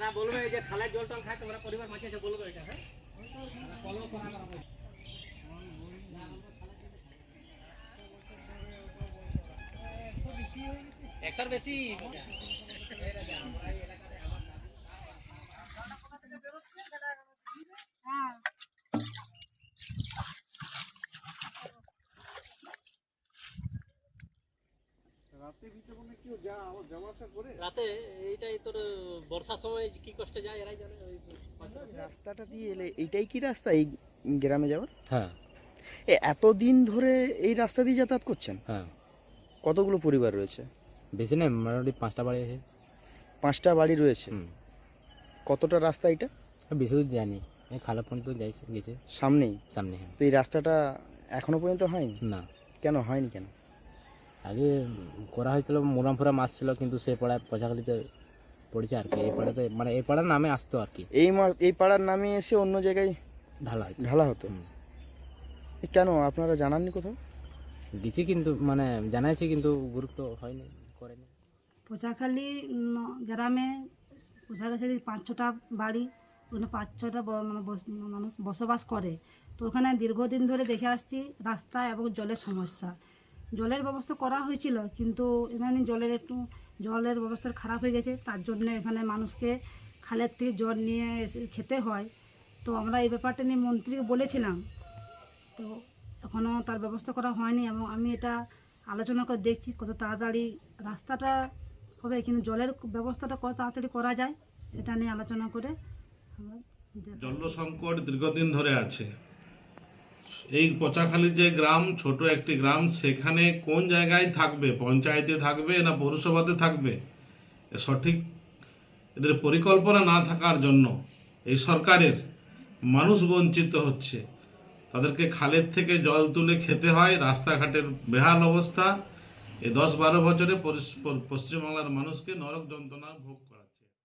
খালায় জল টল খায় তোমরা পরিবার এসে বলবে এটা হ্যাঁ কলম করা বলছে। একশোর বেশি রাতে এইটাই তোর বর্ষার সময় কি কষ্টে যায় এরাই জানে রাস্তাটা দিয়ে এলে এইটাই কি রাস্তা এই গ্রামে যাওয়ার? হ্যাঁ। এ এতদিন ধরে এই রাস্তা দিয়ে যাতায়াত করছেন? হ্যাঁ। কতগুলো পরিবার রয়েছে? বেশি নেই মোটামুটি পাঁচটা বাড়ি আছে। পাঁচটা বাড়ি রয়েছে। কতটা রাস্তা এটা? বেশি দূর জানি খালা পর্যন্ত যাই গেছে। সামনেই? সামনে হ্যাঁ। তো এই রাস্তাটা এখনও পর্যন্ত হয়নি? না। কেন হয়নি কেন? আগে করা হয়েছিল মোরাম ফোরাম আসছিল কিন্তু সে পাড়ায় পচাখালিতে পড়েছে আর কি। এই পাড়াতে মানে এই পাড়ার নামে আসতো আর কি। এই মা এই পাড়ার নামে এসে অন্য জায়গায় ঢালা ঢালা হতো? কেন আপনারা জানাননি কোথাও? দিছি কিন্তু মানে জানাইছি কিন্তু গুরুত্ব হয়নি করেনি। পোচাখালি ন- গ্রামে পোচাখালি পাঁচ ছটা বাড়ি ওখানে পাঁচ ছটা মানে বস- মানুষ বসবাস করে। তো ওখানে দীর্ঘদিন ধরে দেখে আসছি রাস্তা এবং জলের সমস্যা। জলের ব্যবস্থা করা হয়েছিল, কিন্তু এখানে জলের একটু, জলের ব্যবস্থা খারাপ হয়ে গেছে, তার জন্য এখানে মানুষকে খালের থেকে জল নিয়ে খেতে হয়। তো আমরা এই ব্যাপারটা নিয়ে মন্ত্রীকে বলেছিলাম, তো এখনও তার ব্যবস্থা করা হয়নি এবং আমি এটা আলোচনা করে দেখছি কত তাড়াতাড়ি রাস্তাটা হবে, কিন্তু জলের ব্যবস্থাটা কত তাড়াতাড়ি করা যায়, সেটা নিয়ে আলোচনা করে আমরা জল সংকট দীর্ঘদিন ধরে আছে। এই পচাখালী যে গ্রাম, ছোট একটি গ্রাম, সেখানে কোন জায়গায় থাকবে? পঞ্চায়েতে থাকবে না পৌরসভাতে থাকবে? সঠিক এদের পরিকল্পনা না থাকার জন্য এই সরকারের মানুষ বঞ্চিত হচ্ছে। তাদেরকে খালের থেকে জল তুলে খেতে হয়, রাস্তাঘাটের বেহাল অবস্থা। এই দশ বারো বছরে পশ্চিমবাংলার মানুষকে নরক যন্ত্রণা ভোগ